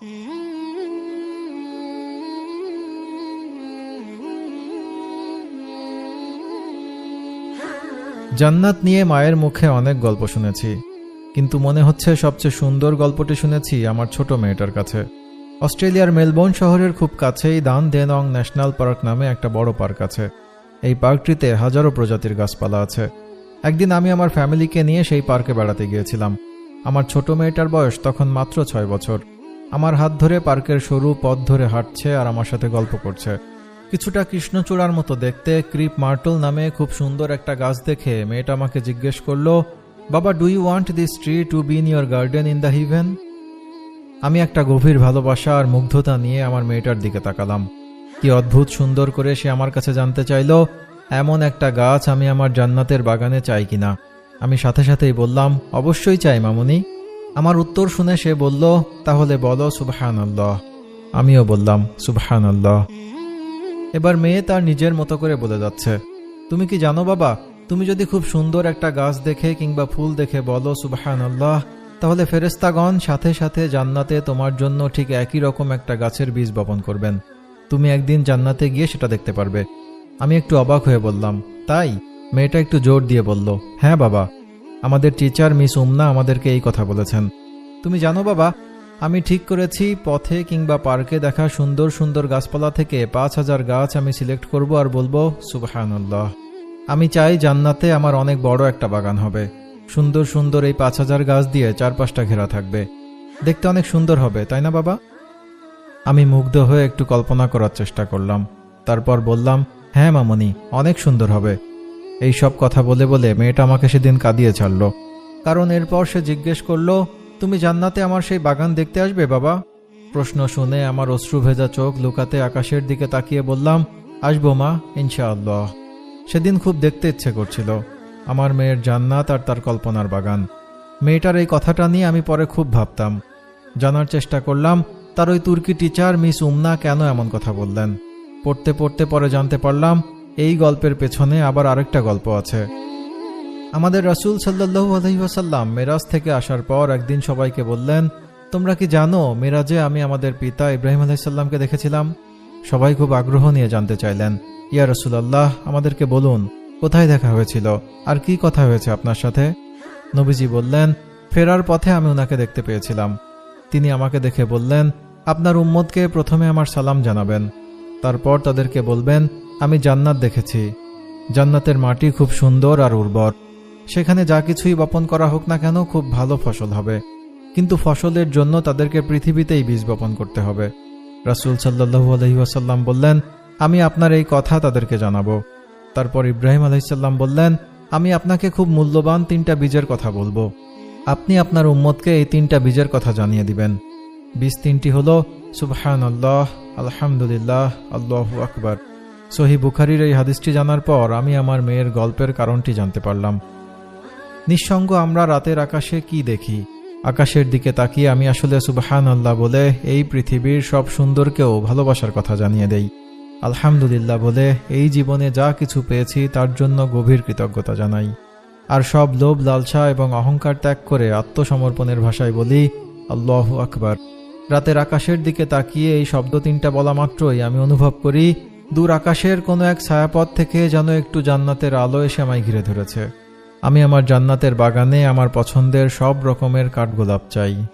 জান্নাত নিয়ে মায়ের মুখে অনেক গল্প শুনেছি, কিন্তু মনে হচ্ছে সবচেয়ে সুন্দর গল্পটি শুনেছি আমার ছোট মেয়েটার কাছে। অস্ট্রেলিয়ার মেলবোর্ন শহরের খুব কাছেই দান দেনং ন্যাশনাল পার্ক নামে একটা বড় পার্ক আছে। এই পার্কটিতে হাজারো প্রজাতির গাছপালা আছে। একদিন আমি আমার ফ্যামিলিকে নিয়ে সেই পার্কে বেড়াতে গিয়েছিলাম। আমার ছোট মেয়েটার বয়স তখন মাত্র ছয় বছর। আমার হাত ধরে পার্কের সরু পথ ধরে হাঁটছে আর আমার সাথে গল্প করছে। কিছুটা কৃষ্ণচূড়ার মতো দেখতে ক্রিপ মার্টল নামে খুব সুন্দর একটা গাছ দেখে মেয়েটা আমাকে জিজ্ঞেস করল, বাবা do you want this tree to be in your garden in the heaven আমি একটা গভীর ভালোবাসা আর মুগ্ধতা নিয়ে আমার মেয়েটার দিকে তাকালাম। কি অদ্ভুত সুন্দর করে সে আমার কাছে জানতে চাইলো, এমন একটা গাছ আমি আমার জান্নাতের বাগানে চাই কিনা? আমি সাথে সাথেই বললাম, অবশ্যই চাই, মামুনি। আমার উত্তর শুনে সে বলল, তাহলে বলো সুবহান আল্লাহ আমিও বললাম সুবহান আল্লাহ এবার মেয়ে তার নিজের মতো করে বলে যাচ্ছে, তুমি কি জানো বাবা, তুমি যদি খুব সুন্দর একটা গাছ দেখে কিংবা ফুল দেখে বলো সুবহান আল্লাহ তাহলে ফেরেস্তাগণ সাথে সাথে জান্নাতে তোমার জন্য ঠিক একই রকম একটা গাছের বীজ বপন করবেন। তুমি একদিন জান্নাতে গিয়ে সেটা দেখতে পারবে। আমি একটু অবাক হয়ে বললাম, তাই? মেয়েটা একটু জোর দিয়ে বলল হ্যাঁ বাবা। আমাদের টিচার মিস উমনা আমাদেরকে এই কথা বলেছেন। তুমি জানো বাবা, আমি ঠিক করেছি পথে কিংবা পার্কে দেখা সুন্দর সুন্দর গাছপালা থেকে পাঁচ হাজার গাছ আমি সিলেক্ট করব আর বলব, সুবহানাল্লাহ। আমি চাই জান্নাতে আমার অনেক বড় একটা বাগান হবে। সুন্দর সুন্দর এই পাঁচ হাজার গাছ দিয়ে চারপাশটা ঘেরা থাকবে। দেখতে অনেক সুন্দর হবে, তাই না বাবা? আমি মুগ্ধ হয়ে একটু কল্পনা করার চেষ্টা করলাম। তারপর বললাম হ্যাঁ মামনি, অনেক সুন্দর হবে। এই সব কথা বলে বলে মেয়েটা আমাকে সেদিন কাঁদিয়ে ছাড়ল। কারণ এরপর সে জিজ্ঞেস করল, তুমি জান্নাতে আমার সেই বাগান দেখতে আসবে, বাবা? প্রশ্ন শুনে আমার অশ্রু ভেজা চোখ লুকাতে আকাশের দিকে তাকিয়ে বললাম, আসব মা, ইনশাআল্লাহ। সেদিন খুব দেখতে ইচ্ছে করছিল, আমার মেয়ের জান্নাত আর তার কল্পনার বাগান। মেয়েটার এই কথাটা নিয়ে আমি পরে খুব ভাবতাম। জানার চেষ্টা করলাম, তার ওই তুর্কি টিচার মিস উমনা, কেন এমন কথা বললেন? পড়তে পড়তে পরে জানতে পারলাম এই গল্পের পেছনে আবার আরেকটা গল্প আছে। আমাদের রাসূল সাল্লাল্লাহু আলাইহি ওয়াসাল্লাম মেরাজ থেকে আসার পর একদিন সবাইকে বললেন, তোমরা কি জানো মেরাজে আমি আমাদের পিতা ইব্রাহিম আলাইসাল্লামকে দেখেছিলাম? সবাই খুব আগ্রহ নিয়ে জানতে চাইলেন, ইয়া রসুলাল্লাহ, আমাদেরকে বলুন, কোথায় দেখা হয়েছিল? আর কি কথা হয়েছে আপনার সাথে? নবীজি বললেন, ফেরার পথে আমি ওনাকে দেখতে পেয়েছিলাম। তিনি আমাকে দেখে বললেন, আপনার উম্মতকে প্রথমে আমার সালাম জানাবেন। তারপর তাদেরকে বলবেন আমি জান্নাত দেখেছি। জান্নাতের মাটি খুব সুন্দর আর উর্বর। সেখানে যা কিছুই বপন করা হোক না কেন খুব ভালো ফসল হবে। কিন্তু ফসলের জন্য তাদেরকে পৃথিবীতেই বীজ বপন করতে হবে। রাসুল সাল্লাহু আলহিহাসাল্লাম বললেন, আমি আপনার এই কথা তাদেরকে জানাব। তারপর ইব্রাহিম আলহিসাল্লাম বললেন, আমি আপনাকে খুব মূল্যবান তিনটা বীজের কথা বলব। আপনি আপনার উম্মতকে এই তিনটা বীজের কথা জানিয়ে দিবেন। বীজ তিনটি হল সুবহান আল্লাহ আলহামদুলিল্লাহ, আল্লাহ আকবর। সহি বুখারির এই হাদিসটি জানার পর আমি আমার মেয়ের গল্পের কারণটি জানতে পারলাম। নিঃসঙ্গ আমরা রাতের আকাশে কি দেখি? আকাশের দিকে তাকিয়ে আমি আসলে সুবহান আল্লাহ বলে এই পৃথিবীর সব সুন্দরকেও ভালোবাসার কথা জানিয়ে দেই। আলহামদুলিল্লাহ বলে এই জীবনে যা কিছু পেয়েছি তার জন্য গভীর কৃতজ্ঞতা জানাই। আর সব লোভ, লালসা এবং অহংকার ত্যাগ করে আত্মসমর্পণের ভাষায় বলি, আল্লাহ আকবার। রাতের আকাশের দিকে তাকিয়ে এই শব্দ তিনটা বলা মাত্রই আমি অনুভব করি দূর আকাশের কোনো এক ছায়াপথ থেকে যেন একটু জান্নাতের আলো এসে আমায় ঘিরে ধরেছে। আমি আমার জান্নাতের বাগানে আমার পছন্দের সব রকমের কাঠগোলাপ চাই।